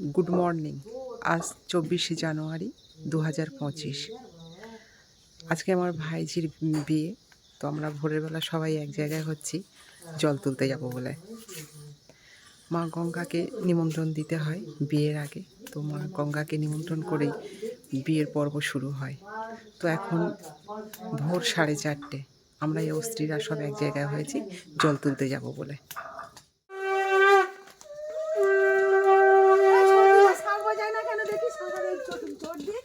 Good morning আজ চব্বিশে জানুয়ারি দু হাজার পঁচিশ। আজকে আমার ভাইঝির বিয়ে, তো আমরা ভোরের বেলা সবাই এক জায়গায় হচ্ছি, জল তুলতে যাব বলে। মা গঙ্গাকে নিমন্ত্রণ দিতে হয় বিয়ের আগে। তো মা গঙ্গাকে নিমন্ত্রণ করেই বিয়ের পর্ব শুরু হয়। তো এখন ভোর সাড়ে চারটে। আমরা এই স্ত্রীরা সব এক জায়গায় হয়েছি, জল তুলতে যাব বলে সারবো যায় না কেন দেখি সাঁতার এই চোট চোট দিয়ে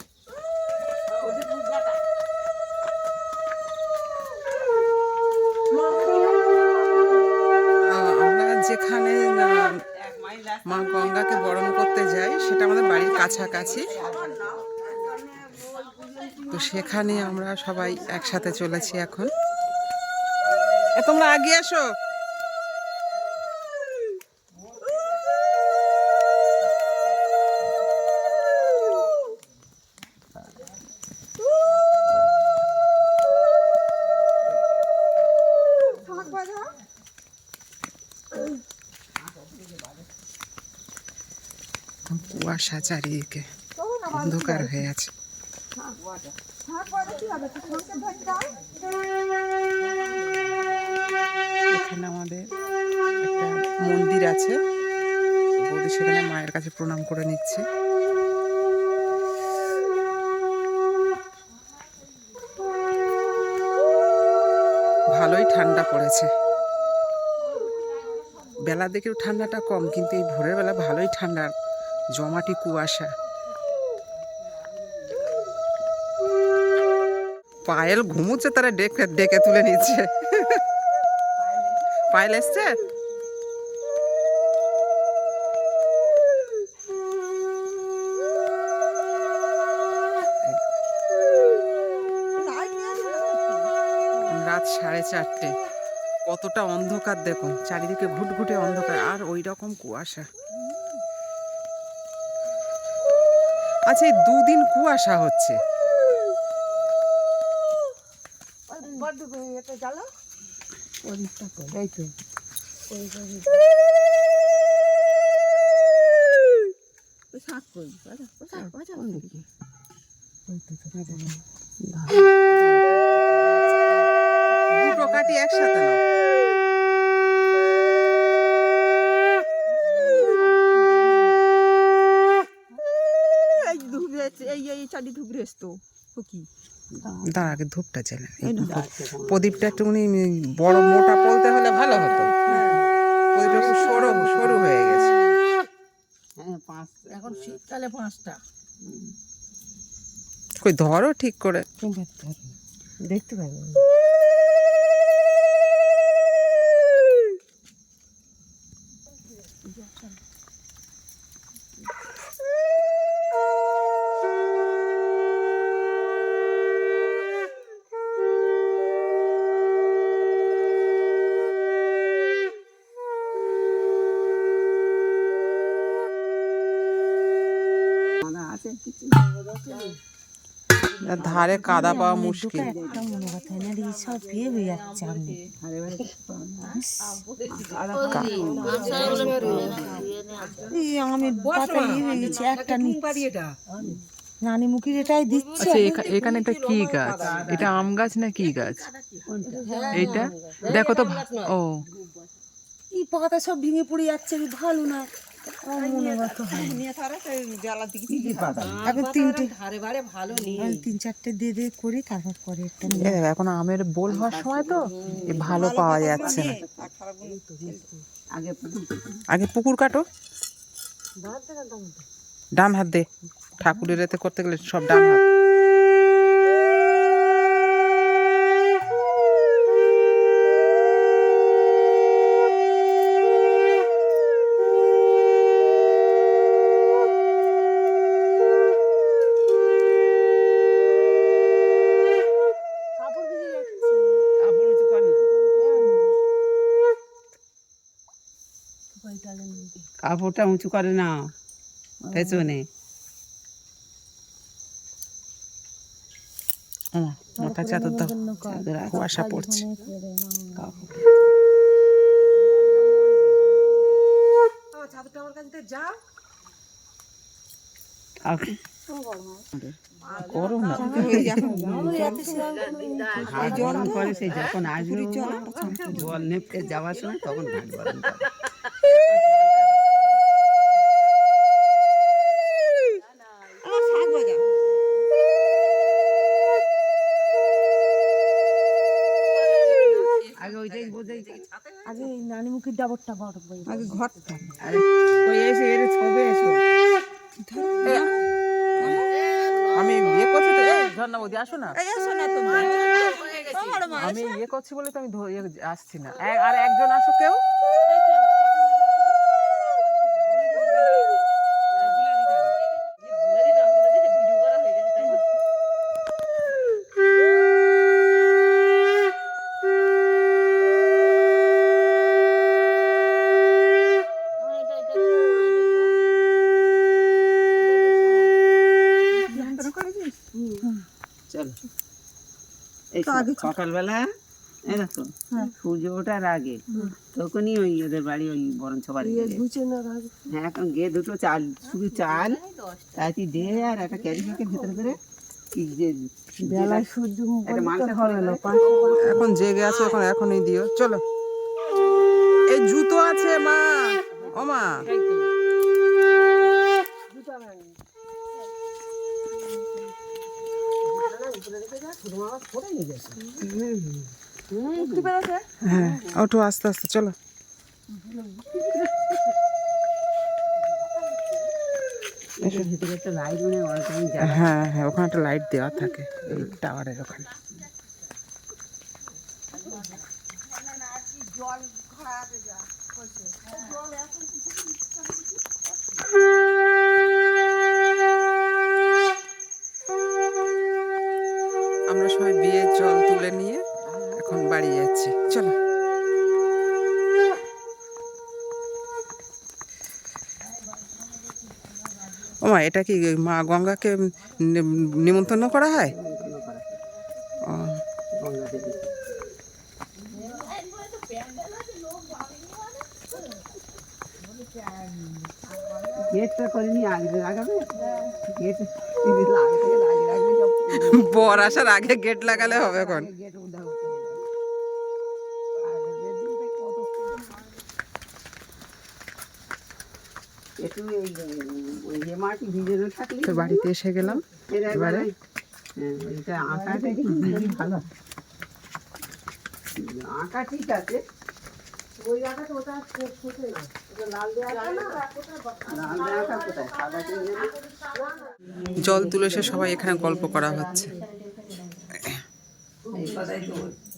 আহ, আমরা যেখানে আহ, মা গঙ্গাকে বরণ করতে যাই সেটা আমাদের কাছাকাছি তো সেখানে আমরা সবাই একসাথে চলেছি এখন। তোমরা আগে এসো। কুয়াশা চারিদিকে অন্ধকার হয়ে আছে। এখানে আমাদের একটা মন্দির আছে। বৌদি সেখানে মায়ের কাছে প্রণাম করে নিচ্ছে। ভালোই ঠান্ডা পড়েছে। বেলা দেখেও ঠান্ডাটা কম, কিন্তু এই ভোরের বেলা ভালোই ঠান্ডা জমাটি কুয়াশা। পায়েল ঘুমুচ্ছে, তারা ডেকে ডেকে তুলে নিচ্ছে। পায়েল এসছে? রাত সাড়ে চারটে। কতটা অন্ধকার দেখুন, চারিদিকে ঘুটঘুটে অন্ধকার, আর ওই রকম কুয়াশা। কোন দিকে ওই তো তো দুটো কাটি একসাথে নাও এই ধুবড়ে এই এই চাটি ধুবড়ে তো কি? দাঁড়া আগে ধূপটা জ্বালেন প্রদীপটা একটুখানি বড় মোটা পলতে হলে ভালো হতো। প্রদীপটা একটু সরু সরু হয়ে গেছে। এখন শীতকালে পাঁচটা। কই ধরো ঠিক করে। দেখতে পাবো আর ধারে কাদা পাওয়া মুশকিল। আমি একটা নানি মুখির এটাই দিচ্ছে। আচ্ছা এখানে এটা কি গাছ? এটা আম গাছ না কি গাছ? এইটা? দেখো তো ও। এই পাতা সব ভেঙে পড়ে যাচ্ছে ভালো না। এখন তিন চারটে দিয়ে দিয়ে করি তারপর পরে একটা এখন আমের বোল হওয়ার সময় তো এ ভালো পাওয়া যাচ্ছে না। আগে পুকুর কাটো। ডান হাত দে। ঠাকুরের এতে করতে গেলে সব ডান হাত। কাপড়টা উঁচু করে না পেছনে। মাথা চাদর দাও। কুয়াশা পড়ছে চাদরটা আমার কাছে যাও আর করো না। ঘাট গরম করে সেই যখন আসবে জল যাওয়ার সময় তখন ঘাট গরম করে আগে ওইটাই বোঝাই আগে নানিমুখির ডাবরটা বড় আগে ঘরটা। ওই এসে এর ছবে এসো। আমি বিয়ে করছি তো ঝর্ণা বৌদি আসো না। আমি ইয়ে করছি বলে তো আমি আসছি না। আর একজন আসো কেউ? এই সকালবেলা এই দেখো সূর্য ওঠার আগে তখনই ওই ওদের বাড়ি ওই বরণ সবার হ্যাঁ এখন গিয়ে দুটো চাল শুধু চাল তাই দিয়ে আর একটা ক্যারি ব্যাগের ভিতরে করে কি যে একটা মাংসের হবে এখন জেগে আছো এখন এখনই দিও। চলো। এই জুতো আছে মা। ও মা। হ্যাঁ ওঠো আস্তে আস্তে চলো। লাইট মানে হ্যাঁ হ্যাঁ ওখানে একটা লাইট দেওয়া থাকে এই টাওয়ারের ওখানে। আমরা সবাই বিয়ের জল তুলে নিয়ে এখন বাড়ি যাচ্ছি চলো। ও মা এটা কি মা গঙ্গাকে নিমন্ত্রণ করা হয়? ও। বর আসার আগে গেট লাগালে হবে এখন গেট উদ্ধার করতে হবে। আর গেট দিকে কত একটু এই ওই যে মাটি ভিজে থাকলে তো বাড়িতে এসে গেলাম এবারে? এটা আঁকাটা ভালো আঁকা ঠিক আছে ওই আঁকাটা ওটা ছোটে না ওটা লাল দেওয়া আছে না লাল দেওয়া আঁকা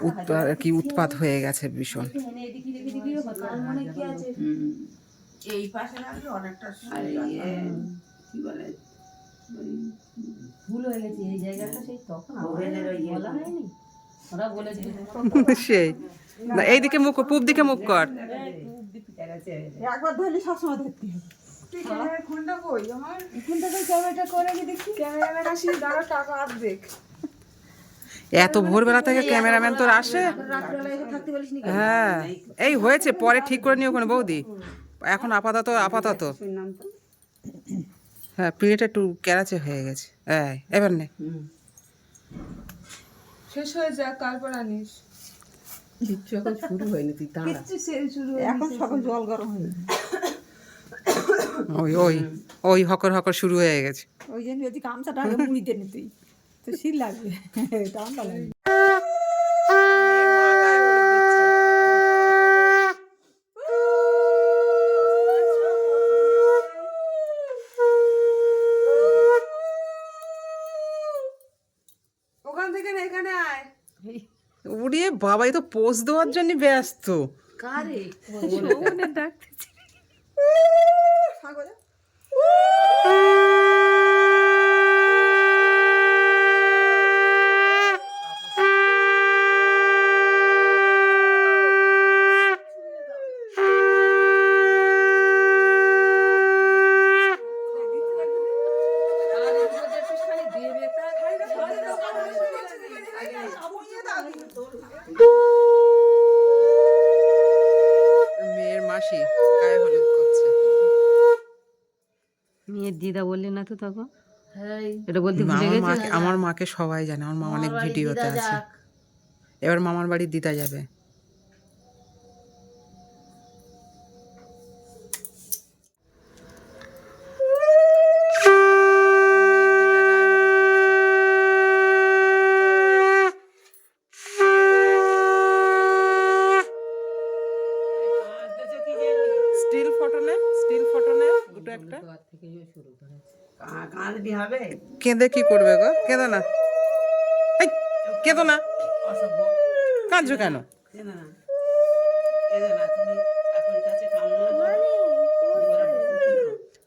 উৎপাত কি উৎপাত হয়ে গেছে ভীষণ ইয়ে, কি বলে ইয়ে সেই না এইদিকে মুখ কর, পূব দিকে মুখ কর একবার ধরলে সবসময় ধরতে ক্যামেরাটা করে দেখি ক্যামেরাম্যান আসি দাঁড়া টাকা আর দেখ এত ভোরবেলা থেকে ক্যামেরাম্যান তোর আসে? হ্যাঁ। এই হয়েছে পরে ঠিক করে নিও কোনো বৌদি। এখন আপাতত আপাতত। হ্যাঁ পিঁড়িটা একটু ক্যারাচে হয়ে গেছে। হ্যাঁ এবার নে। শেষ হয়ে যাক তারপর আনিস। কিচ্ছু এখন শুরু হয়নি তুই দাঁড়া। এখন সকাল জল গরম হয়ে ওই ওই ওই হকর হকর শুরু হয়ে গেছে। ওই জন্য যদি গামছাটা মুড়ি দেনি তুই। তো শীত লাগবে। ঠান্ডা লাগবে ওখান থেকে না এখানে আয়। উড়িয়ে বাবাই তো পোজ দেওয়ার জন্য ব্যস্ত। সাগরে দিদা বললি না তো তখন? এটা বলতে ভুলে আমার গেছি মাকে আমার মাকে সবাই জানে আমার মা অনেক ভিডিওতে আছে। এবার মামার বাড়ি দিদা যাবে। কেঁদে কি করবে গো? কেঁদো না। এই, কেঁদো না। কাঁদছো কেন।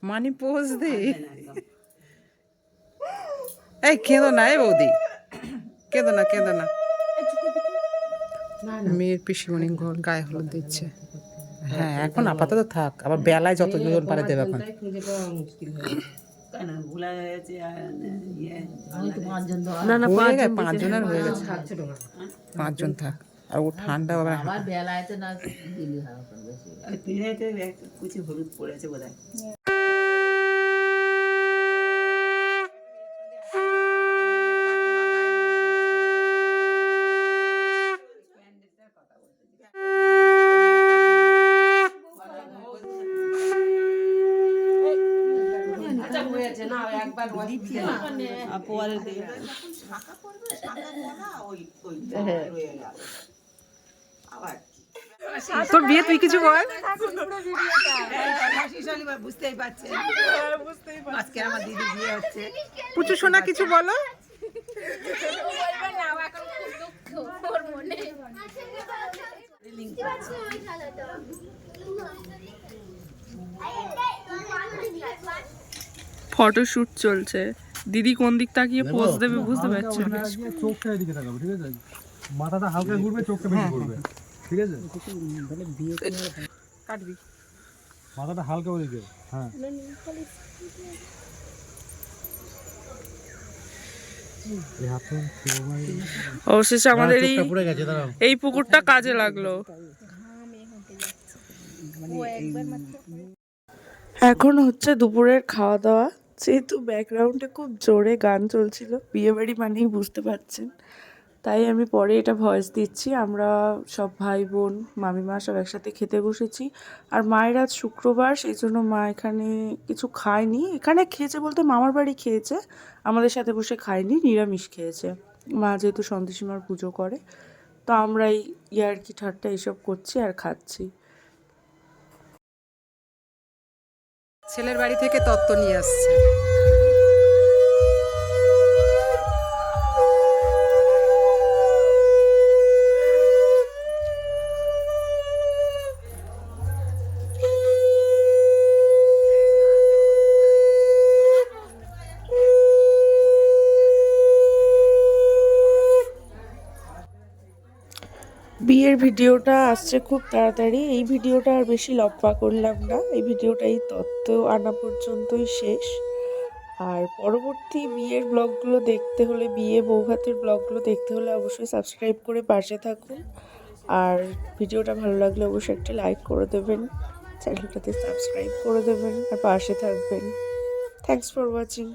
মানি পোজ দে। এই কেঁদো না এই বৌদি। কেঁদো না কেঁদো না। মেয়ের পিসিমণি ঘর গায়ে হলুদ দিচ্ছে। হ্যাঁ এখন আপাতত থাক আবার বেলায় যত জন পারে দেবে এখন। কেন ভুলা গেছে আর ইয়ে না না হয়ে গেছে পাঁচজনের হয়ে গেছে পাঁচজন থাক আর ও ঠান্ডা আবার আর পিঁড়েতে একটা কুচি হলুদ পড়েছে বোধ হয়। তোর বিয়ে তুই কিছু বল বুঝতেই পারছেন আজকে আমার দিদি বিয়ে হচ্ছে পুচু সোনা কিছু বলো? ফটোশুট চলছে। দিদি কোন দিক তাকিয়ে পোজ দেবে বুঝতে পারছি না। চোখটা এদিকে তাকাবো ঠিক আছে? মাথাটা হালকা ঘুরবে চোখটা বেশি ঘুরবে ঠিক আছে? কাটবি। মাথাটা হালকা ওদিকে হ্যাঁ। অবশেষে আমাদের এই পুকুরটা কাজে লাগল। এখন হচ্ছে দুপুরের খাওয়া দাওয়া। যেহেতু ব্যাকগ্রাউন্ডে খুব জোরে গান চলছিল, বিয়েবাড়ি মানেই বুঝতে পারছেন। তাই আমি পরে এটা ভয়েস দিচ্ছি। আমরা সব ভাই বোন, মামিমা সব একসাথে খেতে বসেছি। আর মায়ের আজ শুক্রবার, সেই জন্য মা এখানে কিছু খায়নি। এখানে খেয়েছে বলতে মামার বাড়ি খেয়েছে, আমাদের সাথে বসে খায়নি, নিরামিষ খেয়েছে। মা যেহেতু সন্তোষীমার পুজো করে, তো আমরা এই ইয়ার্কি ঠাট্টা এইসব করছি আর খাচ্ছি। ছেলের বাড়ি থেকে তত্ত্ব নিয়ে আসছে। বিয়ের ভিডিওটা আসছে খুব তাড়াতাড়ি। এই ভিডিওটা আর বেশি লম্বা করলাম না। এই ভিডিওটা এই তত্ত্ব আনা পর্যন্তই শেষ। আর পরবর্তী বিয়ের ব্লগগুলো দেখতে হলে, বিয়ে বৌভাতের ব্লগগুলো দেখতে হলে অবশ্যই সাবস্ক্রাইব করে পাশে থাকুন। আর ভিডিওটা ভালো লাগলে অবশ্যই একটা লাইক করে দেবেন, চ্যানেলটাতে সাবস্ক্রাইব করে দেবেন, আর পাশে থাকবেন। Thanks for watching